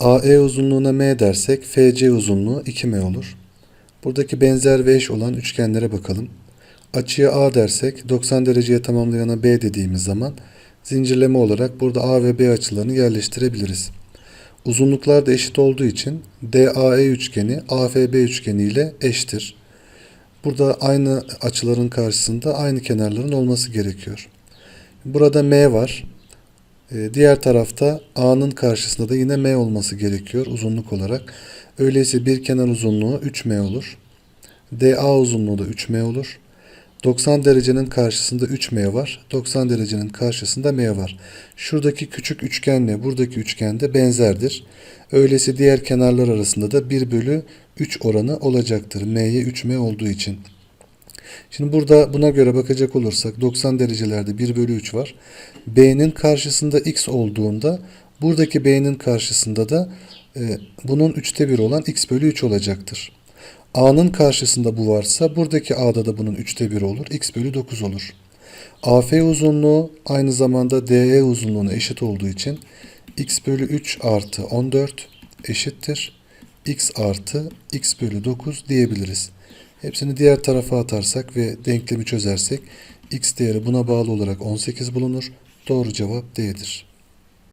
AE uzunluğuna m dersek FC uzunluğu 2m olur. Buradaki benzer ve eş olan üçgenlere bakalım. Açıya A dersek 90 dereceye tamamlayana B dediğimiz zaman zincirleme olarak burada A ve B açılarını yerleştirebiliriz. Uzunluklar da eşit olduğu için DAE üçgeni AFB üçgeni ile eşittir. Burada aynı açıların karşısında aynı kenarların olması gerekiyor. Burada M var. Ee, Diğer tarafta A'nın karşısında da yine M olması gerekiyor uzunluk olarak. Öyleyse bir kenar uzunluğu 3M olur. DA uzunluğu da 3M olur. 90 derecenin karşısında 3M var. 90 derecenin karşısında M var. Şuradaki küçük üçgenle buradaki üçgen de benzerdir. Öyleyse diğer kenarlar arasında da 1 bölü 3 oranı olacaktır. M'ye 3M olduğu için. Şimdi burada buna göre bakacak olursak 90 derecelerde 1 bölü 3 var. B'nin karşısında x olduğunda buradaki B'nin karşısında da e, bunun 3'te 1 olan x bölü 3 olacaktır. A'nın karşısında bu varsa buradaki A'da da bunun 3'te 1 olur. x bölü 9 olur. AF uzunluğu aynı zamanda DE uzunluğuna eşit olduğu için x bölü 3 artı 14 eşittir. x artı x bölü 9 diyebiliriz. Hepsini diğer tarafa atarsak ve denklemi çözersek x değeri buna bağlı olarak 18 bulunur. Doğru cevap D'dir.